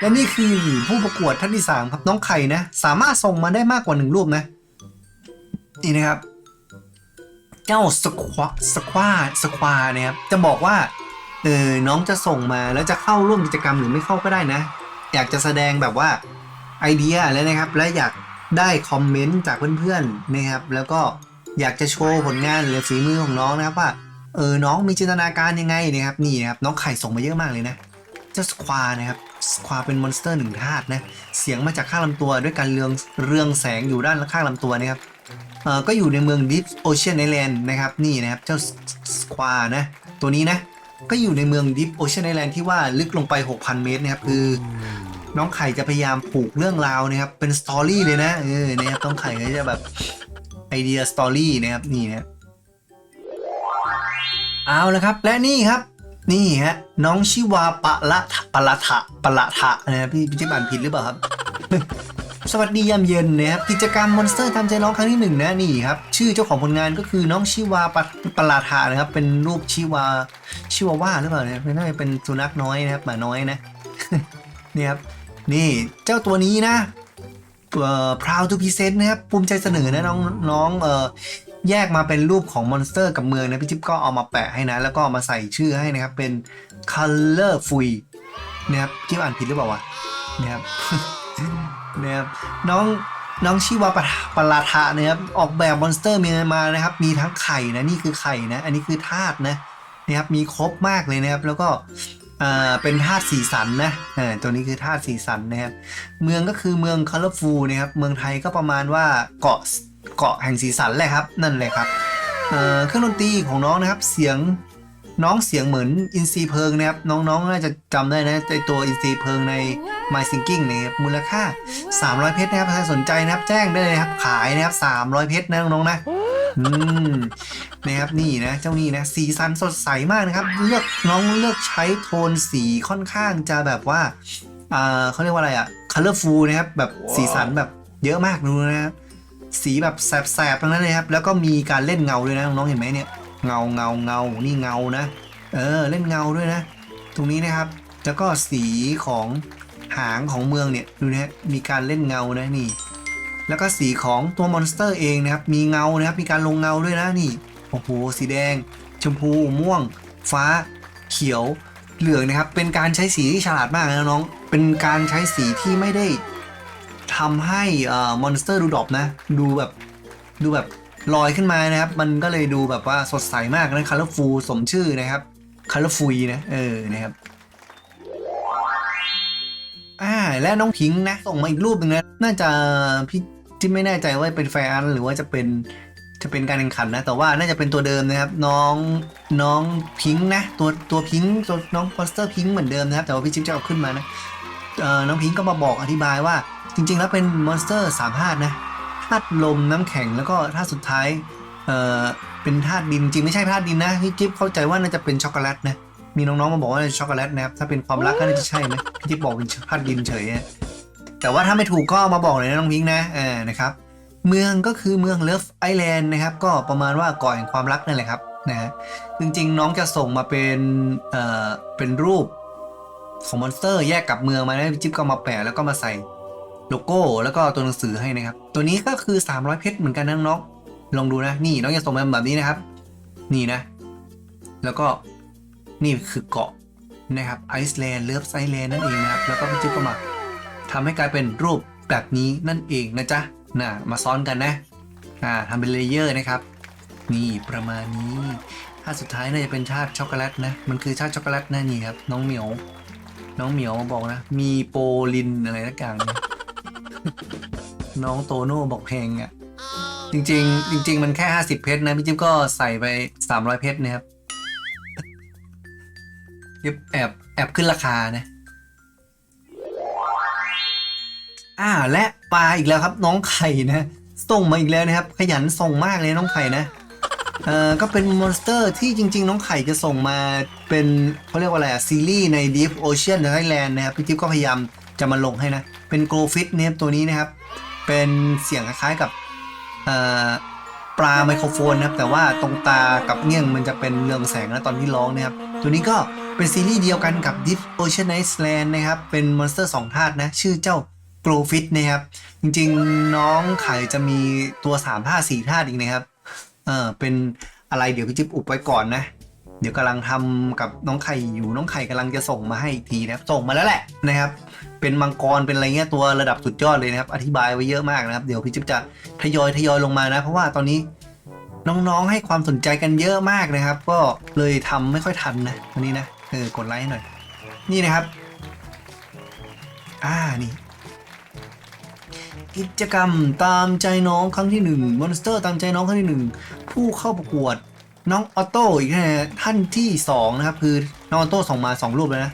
และนี่คือผู้ประกวดท่านที่สามครับน้องไข่นะ สามารถส่งมาได้มากกว่าหนึ่งรูปนะ นี่นะครับ เจ้าสควาสควาสควาเนี่ยครับจะบอกว่าเออน้องจะส่งมาแล้วจะเข้าร่วมกิจกรรมหรือไม่เข้าก็ได้นะ อยากจะแสดงแบบว่าไอเดียแล้วนะครับ และอยากได้คอมเมนต์จากเพื่อนๆนะครับ แล้วก็อยากจะโชว์ผลงานหรือฝีมือของน้องนะครับว่าเออน้องมีจินตนาการยังไงนะครับนี่นะครับน้องไข่ส่งมาเยอะมากเลยนะเจ้าสควานะครับ ควาเป็นมอนสเตอร์หนึ่งธาตุนะ เสียงมาจากข้างลำตัวด้วยการเรืองเรืองแสงอยู่ด้านข้างลำตัวนะครับเออก็อยู่ในเมือง Deep Ocean Island นะครับนี่นะครับเจ้าสควานะตัวนี้นะก็อยู่ในเมือง Deep Ocean Island ที่ว่าลึกลงไป 6,000 เมตรนะครับคือ น้องไข่จะพยายามผูกเรื่องราวนะครับเป็นสตอรี่เลยนะเออนะครับน้องไข่ก็จะแบบไอเดียสตอรี่นะครับนี่นะเอาละครับและนี่ครับ นี่ฮะน้องชิวาปะละปะละทะปะละทะนะครับพี่พี่จิ๊บอ่านผิดหรือเปล่าครับ สวัสดียามเย็นนะครับกิจกรรมมอนสเตอร์ทำใจน้องครั้งที่หนึ่งนะนี่ครับชื่อเจ้าของผลงานก็คือน้องชิวาปะปะลาทานะครับ เป็นรูปชิวาชิวาว่าหรือเปล่าเนี่ยไม่น่าจะเป็นสุนัขน้อยนะครับหมาน้อยนะนี่ครับนี่เจ้าตัวนี้นะเอ่อ proud to present นะครับภูมิใจเสนอนะน้องน้องเอ่อ แยกมาเป็นรูปของมอนสเตอร์กับเมืองนะพี่จิ๊บก็เอามาแปะให้นะ แล้วก็เอามาใส่ชื่อให้นะครับ เป็น color f u i นะครับจิ๊บอ่านผิดหรือเปล่าวะนะครับนะครับน้องน้องชิวาปะปะลาทะนะครับออกแบบมอนสเตอร์มีมานะครับ มีทั้งไข่นะนี่คือไข่นะ อันนี้คือธาตุนะนะครับมีครบมากเลยนะครับ แล้วก็อ่าเป็นธาตุสีสันนะอ่าตัวนี้คือธาตุสีสันนะครับ เมืองก็คือเมืองค o ล o r f u l นะครับ เมืองไทยก็ประมาณว่าเกาะ เกาะแห่งสีสันแหละครับนั่นเลยครับเครื่องดนตรีของน้องนะครับเสียงน้องเสียงเหมือนอินซีเพิงนะครับน้องๆน่าจะจำได้นะไอตัวอินซีเพิงใน My Thinking นะครับมูลค่า 300 เพชรนะครับถ้าสนใจนะครับแจ้งได้เลยครับขายนะครับ 300 เพชรนะน้องๆนะอืมนะครับนี่นะเจ้านี่นะสีสันสดใสมากนะครับ เลือกน้องเลือกใช้โทนสีค่อนข้างจะแบบว่าอ่าเขาเรียกว่าอะไรอะ colorful นะครับแบบสีสันแบบเยอะมากดูนะครับ สีแบบแสบๆทั้งนั้นเลยครับ แล้วก็มีการเล่นเงาด้วยนะน้องเห็นไหมเนี่ย เงาเงาเงานี่เงานะ เออเล่นเงาด้วยนะ ตรงนี้นะครับ แล้วก็สีของหางของเมืองเนี่ยดูนะมีการเล่นเงานะนี่ แล้วก็สีของตัวมอนสเตอร์เองนะครับ มีเงานะครับ มีการลงเงาด้วยนะนี่ โอ้โห สีแดง ชมพู ม่วง ฟ้า เขียว เหลืองนะครับ เป็นการใช้สีที่ฉลาดมากนะน้อง เป็นการใช้สีที่ไม่ได้ ทำให้มอนสเตอร์ดูดรอปนะ ดูแบบดูแบบลอยขึ้นมานะครับ มันก็เลยดูแบบว่าสดใสมากนะ colorful สมชื่อนะครับ colorful นะเออนะครับอ่าและน้องพิงค์นะ ส่งมาอีกรูปหนึ่งนะน่าจะพี่ที่ไม่แน่ใจว่าเป็นแฟนหรือว่าจะเป็นจะเป็นการแข่งขันนะ แต่ว่าน่าจะเป็นตัวเดิมนะครับ น้องน้องพิงค์นะ ตัวตัวพิงค์ตัวน้องพอสเตอร์พิงค์เหมือนเดิมนะครับ แต่ว่าพี่จิ๊บจะเอาขึ้นมานะเอ่อน้องพิงค์ก็มาบอกอธิบายว่า จริงๆ แล้วเป็นมอนสเตอร์สามธาตุนะธาตุลมน้ำแข็งแล้วก็ธาตุสุดท้ายเอ่อเป็นธาตุดินจริงไม่ใช่ธาตุดินนะพี่จิ๊บเข้าใจว่าน่าจะเป็นช็อกโกแลตนะมีน้องๆมาบอกว่าเป็นช็อกโกแลตนะครับถ้าเป็นความรักก็น่าจะใช่ไหมพี่จิ๊บบอกเป็นธาตุดินเฉยนะแต่ว่าถ้าไม่ถูกก็มาบอกเลยนะน้องพิงนะเออนะครับเมืองก็คือเมืองเลิฟไอแลนด์นะครับก็ประมาณว่ากาะแห่งความรักนั่นแหละครับนะฮะจริงๆน้องจะส่งมาเป็นเอ่อเป็นรูปของมอนสเตอร์แยกกับเมืองมาแล้วจิ๊บก็มาแปะแล้วก็มาใส่ โลโก้ แล้วก็ตัวหนังสือให้นะครับ ตัวนี้ก็คือ 300 เพชรเหมือนกันนะน้องลองดูนะ นี่น้องจะส่งมาแบบนี้นะครับ นี่นะ แล้วก็นี่คือเกาะนะครับไอซ์แลนด์เลิฟไอแลนด์นั่นเองนะครับแล้วก็พี่จิ๊บก็มาทำให้กลายเป็นรูปแบบนี้นั่นเองนะจ๊ะน่ะมาซ้อนกันนะอ่าทำเป็นเลเยอร์นะครับ นี่ประมาณนี้ถ้าสุดท้ายน่าจะเป็นชาติช็อกโกแลตนะมันคือชาติช็อกโกแลตนะนี่ครับน้องเหมียวน้องเหมียวบอกนะ มีโปลินอะไรสักอย่างนะ น้องโตโน่บอกเพลงอะ จริง ๆ จริง ๆ มันแค่ 50 เพชรนะพี่จิ๊บก็ใส่ไป 300 เพชรนะครับยิบแอบแอบขึ้นราคานะอ่าและปลาอีกแล้วครับ น้องไข่นะส่งมาอีกแล้วนะครับ ขยันส่งมากเลยน้องไข่นะเอ่อก็เป็นมอนสเตอร์ที่จริง ๆ น้องไข่จะส่งมาเป็นเขาเรียกว่าอะไรอะซีรีส์ใน Deep Ocean Thailand นะครับพี่จิ๊บก็พยายาม จะมาลงให้นะ เป็นโกลฟิตเนี่ยตัวนี้นะครับ เป็นเสียงคล้ายๆกับปลาไมโครโฟนนะครับ แต่ว่าตรงตากับเงี้ยงมันจะเป็นเรืองแสงนะตอนที่ร้องนะครับ ตัวนี้ก็เป็นซีรีส์เดียวกันกับ Deep Ocean Iceland นะครับ เป็นมอนสเตอร์สองธาตุนะ ชื่อเจ้า g l o w f i t นะครับ จริงๆน้องไข่จะมีตัว3ธาตุ4ธาตุอีกนะครับ เออเป็นอะไรเดี๋ยวพี่จิ๊บอุบไว้ก่อนนะ เดี๋ยวกำลังทำกับน้องไข่อยู่น้องไข่กำลังจะส่งมาให้อีกทีนะครับส่งมาแล้วแหละนะครับ เป็นมังกรเป็นอะไรเงี้ยตัวระดับสุดยอดเลยนะครับ อธิบายไว้เยอะมากนะครับ เดี๋ยวพี่จิ๊บจะทยอยทยอยลงมานะ เพราะว่าตอนนี้น้องๆให้ความสนใจกันเยอะมากนะครับ ก็เลยทำไม่ค่อยทันนะวันนี้นะเออกดไลค์ให้หน่อย นี่นะครับ อ่านี่กิจกรรมตามใจน้องครั้งที่หนึ่งมอนสเตอร์ตามใจน้องครั้งที่หนึ่งผู้เข้าประกวด น้องออโต้อีกนะท่านที่สองนะครับคือน้องออโต้ส่งมาสองรูปแล้วนะ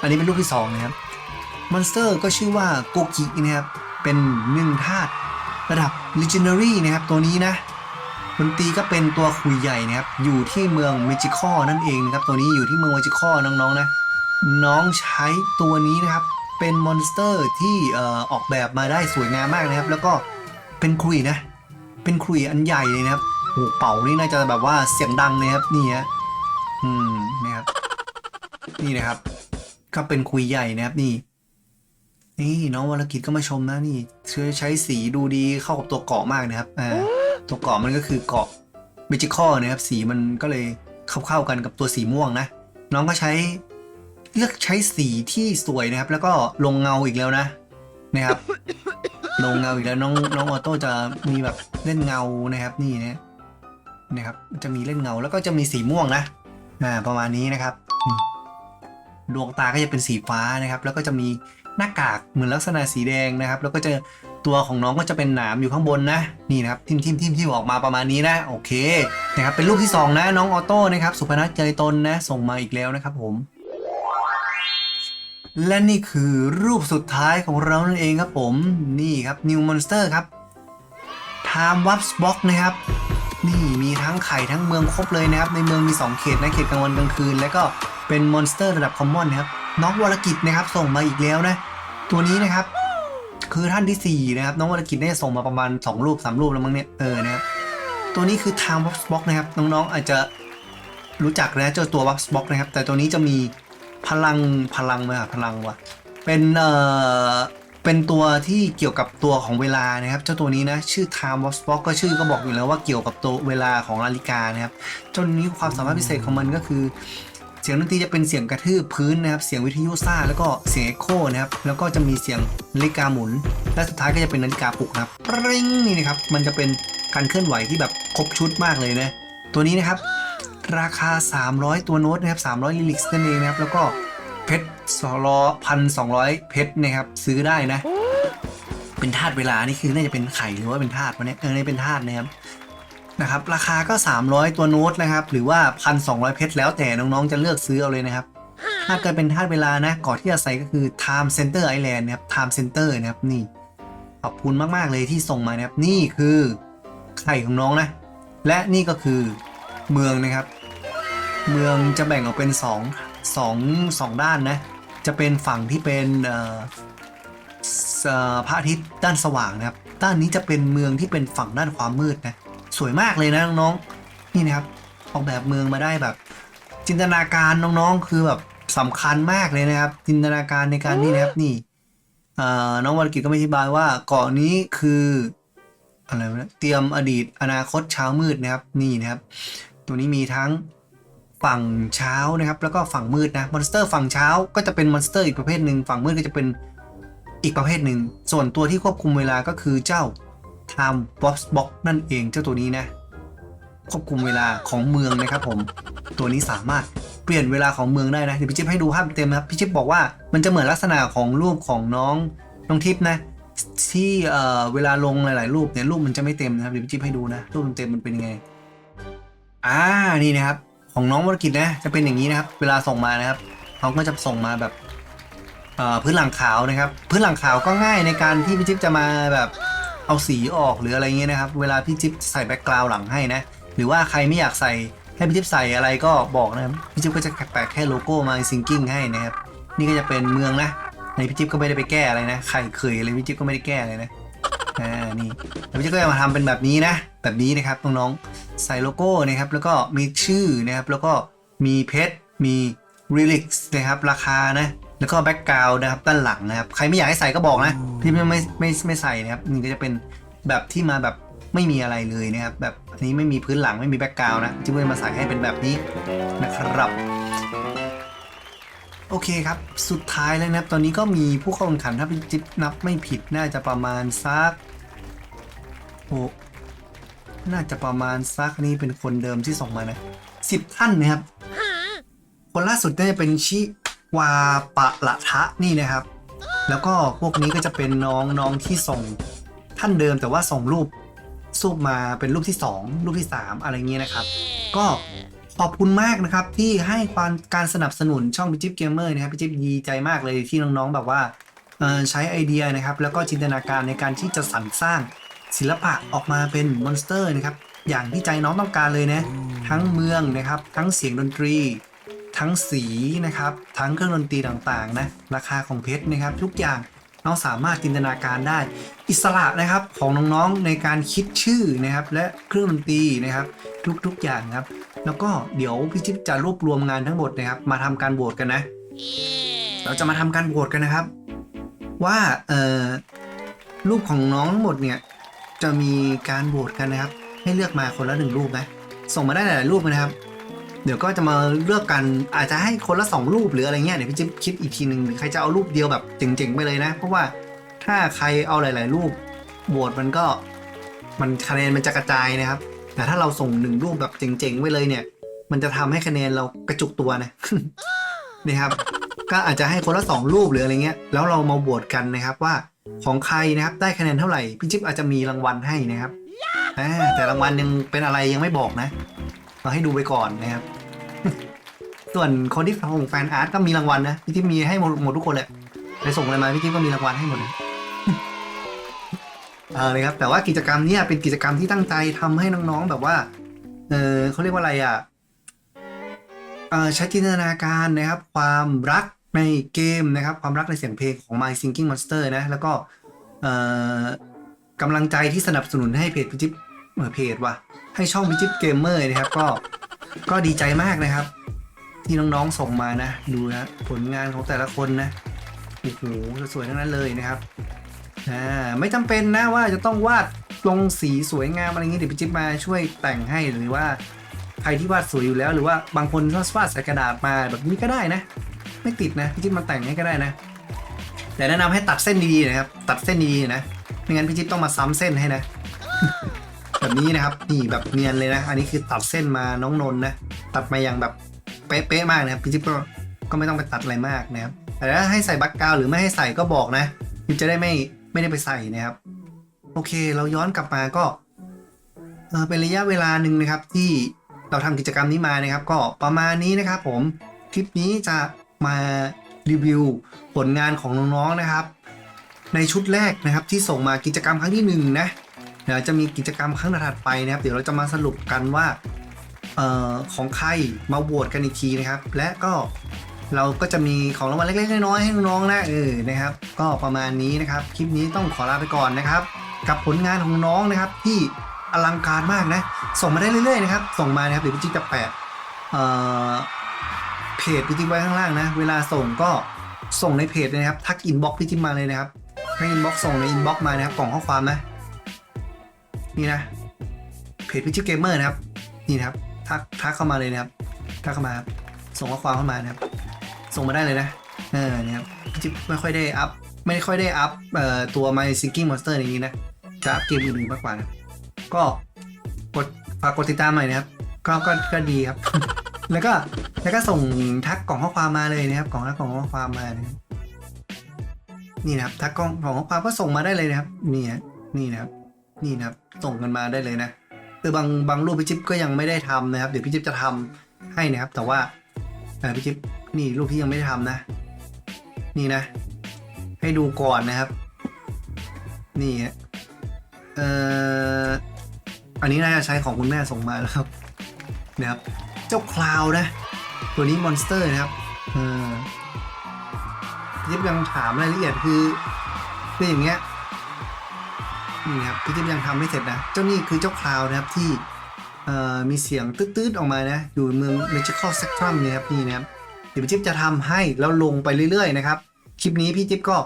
อันนี้เป็นรูปที่สองนะครับมอนสเตอร์ก็ชื่อว่าโกกินะครับเป็นหนึ่งธาตุระดับ Legendary นะครับตัวนี้นะดนตรีก็เป็นตัวคุยใหญ่นะครับอยู่ที่เมืองเมจิคอนั่นเองนะครับตัวนี้อยู่ที่เมืองเมจิคอน้องๆนะน้องใช้ตัวนี้นะครับเป็นมอนสเตอร์ที่ออออกแบบมาได้สวยงามมากนะครับ แล้วก็เป็นคุยนะ เป็นคุยอันใหญ่เลยนะครับ โอ้เป่านี่น่าจะแบบว่าเสียงดังเลยครับนี่ฮะอืมนะครับนี่นะครับ ก็เป็นคุยใหญ่นะครับนี่ นี่น้องวรกิจก็มาชมนะนี่เชื่อใช้สีดูดีเข้ากับตัวเกาะมากนะครับอ่าตัวเกาะมันก็คือเกาะเมจิคอนะครับ สีมันก็เลยเข้าเข้าๆกันกับตัวสีม่วงนะ น้องก็ใช้เลือกใช้สีที่สวยนะครับ แล้วก็ลงเงาอีกแล้วนะนะครับลงเงาอีกแล้วน้องน้องออโต้จะมีแบบเล่นเงานะครับนี่นะ นะครับจะมีเล่นเงาแล้วก็จะมีสีม่วงนะอ่าประมาณนี้นะครับ ดวงตาก็จะเป็นสีฟ้านะครับ แล้วก็จะมีหน้ากากเหมือนลักษณะสีแดงนะครับ แล้วก็จะตัวของน้องก็จะเป็นหนามอยู่ข้างบนนะนี่นะครับทิมทิมทิมที่ออกมาประมาณนี้นะโอเคนะครับเป็นรูปที่สองนะน้องออโต้นะครับสุพนัทใจตนนะส่งมาอีกแล้วนะครับผมและนี่คือรูปสุดท้ายของเรานั่นเองครับผมนี่ครับ New Monster ครับ Time Warp Box นะครับ นี่มี ทั้งไข่ทั้งเมืองครบเลยนะครับ ในเมืองมี 2 เขตนะเขตกลางวันกลางคืน แล้วก็เป็นมอนสเตอร์ระดับคอมมอนนะครับน้องวรกิจนะครับส่งมาอีกแล้วนะ ตัวนี้นะครับ คือท่านที่4นะครับน้องวรกิจเนี่ยส่งมาประมาณ 2 รูป 3 รูปแล้วมั้งเนี่ยเออนะครับตัวนี้คือ Time Warp Box นะครับน้องๆอาจจะรู้จักนะเจ้าตัว Warp Box นะครับ แต่ตัวนี้จะมีพลังพลังมาพลังวะเป็นเอ่อ เป็นตัวที่เกี่ยวกับตัวของเวลานะครับ เจ้าตัวนี้นะชื่อ Time Watch Box ก็ชื่อก็บอกอยู่แล้วว่าเกี่ยวกับตัวเวลาของนาฬิกานะครับเจ้านี้ความสามารถพิเศษของมันก็คือ เสียงดนตรีจะเป็นเสียงกระทืบพื้นนะครับ เสียงวิทยุซ่าแล้วก็เสียงเอ็กโคนะครับ แล้วก็จะมีเสียงนาฬิกาหมุน และสุดท้ายก็จะเป็นนาฬิกาปลุกนะครับปริ้งนี่นะครับ มันจะเป็นการเคลื่อนไหวที่แบบครบชุดมากเลยนะ ตัวนี้นะครับ ราคา 300 ตัวโน้ตนะครับ300ลิลิกนั่นเองนะครับ แล้วก็ เพชรสอรอพันสองร้อยเพชรนะครับ ซื้อได้นะ เป็นธาตุเวลานี่คือน่าจะเป็นไข่หรือว่าเป็นธาตุวะเนี่ยเออนี่เป็นธาตุนะครับนะครับ ราคาก็ 300 ตัวโน้ตนะครับ หรือว่า 1,200 เพชรแล้วแต่น้องๆ จะเลือกซื้อเอาเลยนะครับ ถ้าเกิดเป็นธาตุเวลานะก่อนที่จะใส่ก็คือ Time Center Island นะครับ Time Center นะครับนี่ ขอบคุณมากๆเลยที่ส่งมานะครับ นี่คือไข่ของน้องนะ และนี่ก็คือเมืองนะครับ เมืองจะแบ่งออกเป็น2อง สองสองด้านนะ จะเป็นฝั่งที่เป็นพระอาทิตย์ด้านสว่างนะครับ ด้านนี้จะเป็นเมืองที่เป็นฝั่งด้านความมืดนะ สวยมากเลยนะน้องๆ นี่นะครับ ออกแบบเมืองมาได้แบบ จินตนาการน้องๆ คือแบบสำคัญมากเลยนะครับ จินตนาการในการนี่นะครับนี่น้องวรกิจก็อธิบายว่าเกาะนี้คืออะไรวะเตรียมอดีตอนาคตเช้ามืดนะครับ นี่นะครับ ตัวนี้มีทั้ง ฝั่งเช้านะครับ แล้วก็ฝั่งมืดนะมอนสเตอร์ฝั่งเช้าก็จะเป็นมอนสเตอร์อีกประเภทหนึ่งฝั่งมืดก็จะเป็นอีกประเภทหนึ่ง ส่วนตัวที่ควบคุมเวลาก็คือเจ้า Time Box Box นั่นเองเจ้าตัวนี้นะ ควบคุมเวลาของเมืองนะครับผม ตัวนี้สามารถเปลี่ยนเวลาของเมืองได้นะเดี๋ยวพี่จิ๊บให้ดูภาพเต็มนะครับพี่จิ๊บบอกว่ามันจะเหมือนลักษณะของรูปของน้องน้องทิพย์นะที่เอ่อเวลาลงหลาย ๆ รูปเนี่ยรูปมันจะไม่เต็มนะครับเดี๋ยวพี่จิ๊บให้ดูนะรูปเต็มมันเป็นยังไงอ่านี่นะครับ ของน้องวรกิจนะจะเป็นอย่างนี้นะครับ เวลาส่งมานะครับเขาก็จะส่งมาแบบพื้นหลังขาวนะครับ พื้นหลังขาวก็ง่ายในการที่พี่จิ๊บจะมาแบบเอาสีออกหรืออะไรเงี้ยนะครับ เวลาพี่จิ๊บใส่แบ็กกราวด์หลังให้นะ หรือว่าใครไม่อยากใส่ให้พี่จิ๊บใส่อะไรก็บอกนะครับพี่จิ๊บก็จะแปะแค่โลโก้มาซิงกิ้งให้นะครับ นี่ก็จะเป็นเมืองนะในพี่จิ๊บก็ไม่ได้ไปแก้อะไรนะใครเคยอะไรพี่จิ๊บก็ไม่ได้แก้อะไรนะ อ่านี่แล้วพี่จิ๊บก็จะมาทำเป็นแบบนี้นะ แบบนี้นะครับน้องๆใส่โลโก้นะครับ แล้วก็มีชื่อนะครับ แล้วก็มีเพชรมี r e l i x นะครับ ราคานะแล้วก็แบ็กกราวด์นะครับด้านหลังนะครับ ใครไม่อยากให้ใส่ก็บอกนะพี่ไม่ไม่ไม่ไม่ใส่นะครับนี่ก็จะเป็นแบบที่มาแบบไม่มีอะไรเลยนะครับ แบบนี้ไม่มีพื้นหลังไม่มีแบ็กกราวด์นะที่เพื่อมาใส่ให้เป็นแบบนี้นะครับ โอเคครับ สุดท้ายแล้วนะครับ ตอนนี้ก็มีผู้เข้าแข่งขันถ้าเป็นจิ๊บนับไม่ผิดน่าจะประมาณสักโอ้น่าจะประมาณสักนี่เป็นคนเดิมที่ส่งมานะสิบท่านนะครับ คนล่าสุดน่าจะเป็นชิวาปะละทะนี่นะครับ แล้วก็พวกนี้ก็จะเป็นน้องน้องที่ส่งท่านเดิมแต่ว่าส่งรูปซูปมาเป็นรูปที่ 2 รูปที่ 3 อะไรเงี้ยนะครับ ก็ ขอบคุณมากนะครับ ที่ให้ความการสนับสนุนช่องพิจิปเกมเมอร์นะครับพิจิปดีใจมากเลยที่น้องๆแบบว่าใช้ไอเดียนะครับ แล้วก็จินตนาการในการที่จะสรรสร้างศิลปะออกมาเป็นมอนสเตอร์นะครับ อย่างที่ใจน้องต้องการเลยนะ ทั้งเมืองนะครับ ทั้งเสียงดนตรี ทั้งสีนะครับ ทั้งเครื่องดนตรีต่างๆนะราคาของเพชรนะครับ ทุกอย่างน้องสามารถจินตนาการได้ อิสระนะครับของน้องๆในการคิดชื่อนะครับ และเครื่องดนตรีนะครับ ทุกๆอย่างครับ แล้วก็เดี๋ยวพี่จิ๊บจะรวบรวมงานทั้งหมดนะครับ มาทำการโหวตกันนะ เราจะมาทำการโหวตกันนะครับ ว่าเอ่อรูปของน้องทั้งหมดเนี่ยจะมีการโหวตกันนะครับ ให้เลือกมาคนละหนึ่งรูปนะส่งมาได้หลายๆรูปนะครับ เดี๋ยวก็จะมาเลือกกันอาจจะให้คนละสองรูปหรืออะไรเงี้ยเดี๋ยวพี่จิ๊บคิดอีกทีหนึ่งหรือใครจะเอารูปเดียวแบบเจ๋งๆไปเลยนะ เพราะว่าถ้าใครเอาหลาย ๆ รูปโหวตมันก็มันคะแนนมันจะกระจายนะครับ แต่ถ้าเราส่งหนึ่งรูปแบบเจ๋งๆไปเลยเนี่ย มันจะทำให้คะแนนเรากระจุกตัวนะนี่ครับ ก็อาจจะให้คนละสองรูปหรืออะไรเงี้ย แล้วเรามาโหวตกันนะครับว่าของใครนะครับได้คะแนนเท่าไหร่พี่จิ๊บอาจจะมีรางวัลให้นะครับแต่รางวัลยังเป็นอะไรยังไม่บอกนะเราให้ดูไปก่อนนะครับ ส่วนคนที่ส่งแฟนอาร์ตก็มีรางวัลนะพี่จิ๊บมีให้หมดทุกคนแหละใครส่งอะไรมาพี่จิ๊บก็มีรางวัลให้หมดเลย เออเลยครับแต่ว่ากิจกรรมเนี้ยเป็นกิจกรรมที่ตั้งใจทำให้น้องๆแบบว่า เออเขาเรียกว่าอะไรอะเอ่อใช้จินตนาการนะครับ ความรักในเกมนะครับ ความรักในเสียงเพลงของ My Singing Monster นะ แล้วก็เอ่อกำลังใจที่สนับสนุนให้เพจพิจิปเออเพจว่ะให้ช่องพิจิปเกมเมอร์นะครับ ก็ก็ดีใจมากนะครับ ที่น้องๆส่งมานะ ดูนะผลงานของแต่ละคนนะโอ้โหสวยๆทั้งนั้นเลยนะครับ อ่าไม่จำเป็นนะว่าจะต้องวาดลงสีสวยงามอะไรอย่างนี้เดี๋ยวพิจิปมาช่วยแต่งให้หรือว่าใครที่วาดสวยอยู่แล้ว หรือว่าบางคนชอบวาดใส่กระดาษมาแบบนี้ก็ได้นะ ไม่ติดนะพี่จิ๊บมาแต่งให้ก็ได้นะ แต่แนะนำให้ตัดเส้นดีๆนะครับ ตัดเส้นดีๆนะไม่งั้นพี่จิ๊บต้องมาซ้ำเส้นให้นะ แบบนี้นะครับนี่แบบเนียนเลยนะ อันนี้คือตัดเส้นมาน้องนนนะตัดมาอย่างแบบเป๊ะๆมากนะครับพี่จิ๊บก็ก็ไม่ต้องไปตัดอะไรมากนะครับแต่ถ้าให้ใส่บัคกาวหรือไม่ให้ใส่ก็บอกนะพี่จะได้ไม่ ไม่ได้ไปใส่นะครับ โอเค เราย้อนกลับมาก็เออเป็นระยะเวลาหนึ่งนะครับ ที่เราทำกิจกรรมนี้มานะครับ ก็ประมาณนี้นะครับ ผมคลิปนี้จะมารีวิวผลงานของน้องๆนะครับ ในชุดแรกนะครับ ที่ส่งมากิจกรรมครั้งที่หนึ่งนะเดี๋ยวจะมีกิจกรรมครั้งถัดไปนะครับ เดี๋ยวเราจะมาสรุปกันว่าออของใครมาโหวตกันอีกทีนะครับ และก็ เราก็จะมีของรางวัลเล็กๆน้อยๆให้น้องๆนะเออนะครับ ก็ประมาณนี้นะครับ คลิปนี้ต้องขอลาไปก่อนนะครับ กับผลงานของน้องนะครับ ที่อลังการมากนะ ส่งมาได้เรื่อยๆนะครับ ส่งมานะครับเดี๋ยวพี่จิ๊กจะแปะเอ่อเพจพี่จิ๊กไว้ข้างล่างนะ เวลาส่งก็ส่งในเพจนะครับ ทักอินบ็อกพี่จิ๊กมาเลยนะครับทักอินบ็อกส่งในอินบ็อกมานะครับกล่องข้อความนะนี่นะเพจพี่จิ๊กเกมเมอร์นะครับนี่นะครับทักทักเข้ามาเลยนะครับทักเข้ามาครับส่งข้อความเข้ามานะครับ ส่งมาได้เลยนะเออเนี่ยครับพี่จิ๊กไม่ค่อยได้อัพ ไม่ค่อยได้อัพเอ่อตัว My Sinking Monster อย่างนี้นะจะอัพเกมอื่นๆมากกว่านะก็กดฝากกดติดตามหน่อยนะครับก็ก็ก็ดีครับ แล้วก็แล้วก็ส่งทักกล่องข้อความมาเลยนะครับกล่องทักกล่องข้อความมานะนี่นะครับทักกล่องกล่องข้อความก็ส่งมาได้เลยนะครับ นี่ฮะนี่นะครับ นี่นะครับส่งกันมาได้เลยนะคือบางบางรูปพี่จิ๊บก็ยังไม่ได้ทำนะครับ เดี๋ยวพี่จิ๊บจะทำให้นะครับ แต่ว่าเอ่พี่จิ๊บ นี่รูปที่ยังไม่ได้ทำนะ นี่นะ ให้ดูก่อนนะครับ นี่ฮะเอ่ออันนี้น่าจะใช้ของคุณแม่ส่งมาแล้วครับนะครับ เจ้าคลาวนะ ตัวนี้มอนสเตอร์นะครับเออพี่จิ๊บยังถามรายละเอียดคือคืออย่างเงี้ยนี่ครับพี่จิ๊บยังทำไม่เสร็จนะ เจ้านี่คือเจ้าคลาวนะครับที่เอ่อมีเสียงตืดๆออกมานะ อยู่เมือง Magical Spectrum เนี่ยครับนี่นะครับ ดี๋ยวพี่จิ๊บจะทำให้แล้วลงไปเรื่อยๆนะครับคลิปนี้พี่จิ๊บก็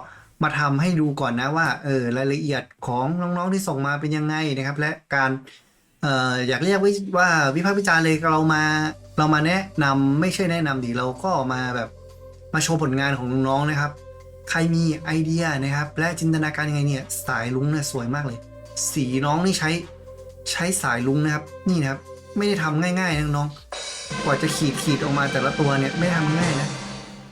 มาทำให้ดูก่อนนะว่าเออรายละเอียดของน้องๆที่ส่งมาเป็นยังไงนะครับ และการเอ่ออยากเรียกว่าว่าวิพากษ์วิจารณ์เลยเรามาเรามาแนะนำไม่ใช่แนะนำดิเราก็มาแบบมาโชว์ผลงานของน้องๆนะครับ ใครมีไอเดียนะครับ และจินตนาการยังไงเนี่ยสายลุงเนี่ยสวยมากเลย สีน้องนี่ใช้ใช้สายลุงนะครับ นี่นะครับ ไม่ได้ทำง่ายๆนะน้อง กว่าจะขีดขีดออกมาแต่ละตัวเนี่ยไม่ทำง่ายนะ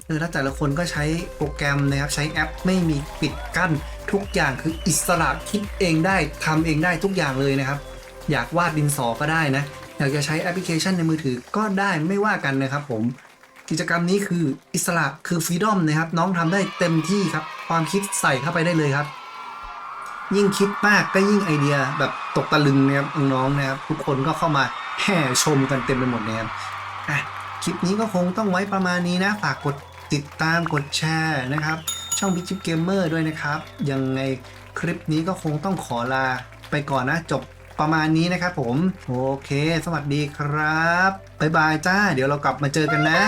เออแล้วแต่ละคนก็ใช้โปรแกรมนะครับ ใช้แอปไม่มีปิดกั้นทุกอย่างคืออิสระคิดเองได้ทำเองได้ทุกอย่างเลยนะครับ อยากวาดดินสอก็ได้นะ อยากจะใช้แอปพลิเคชันในมือถือก็ได้ไม่ว่ากันนะครับผมกิจกรรมนี้คืออิสระคือฟรีดอมนะครับ น้องทำได้เต็มที่ครับ ความคิดใส่เข้าไปได้เลยครับ ยิ่งคิดมากก็ยิ่งไอเดียแบบตกตะลึงนะครับน้องๆนะครับ ทุกคนก็เข้ามาแห่ชมกันเต็มไปหมดนะครับ อะคลิปนี้ก็คงต้องไว้ประมาณนี้นะ ฝากกดติดตามกดแชร์นะครับ ช่องพิชิปเกมเมอร์ด้วยนะครับ ยังไงคลิปนี้ก็คงต้องขอลาไปก่อนนะ จบประมาณนี้นะครับผม โอเค สวัสดีครับ บ๊ายบายจ้า เดี๋ยวเรากลับมาเจอกันนะ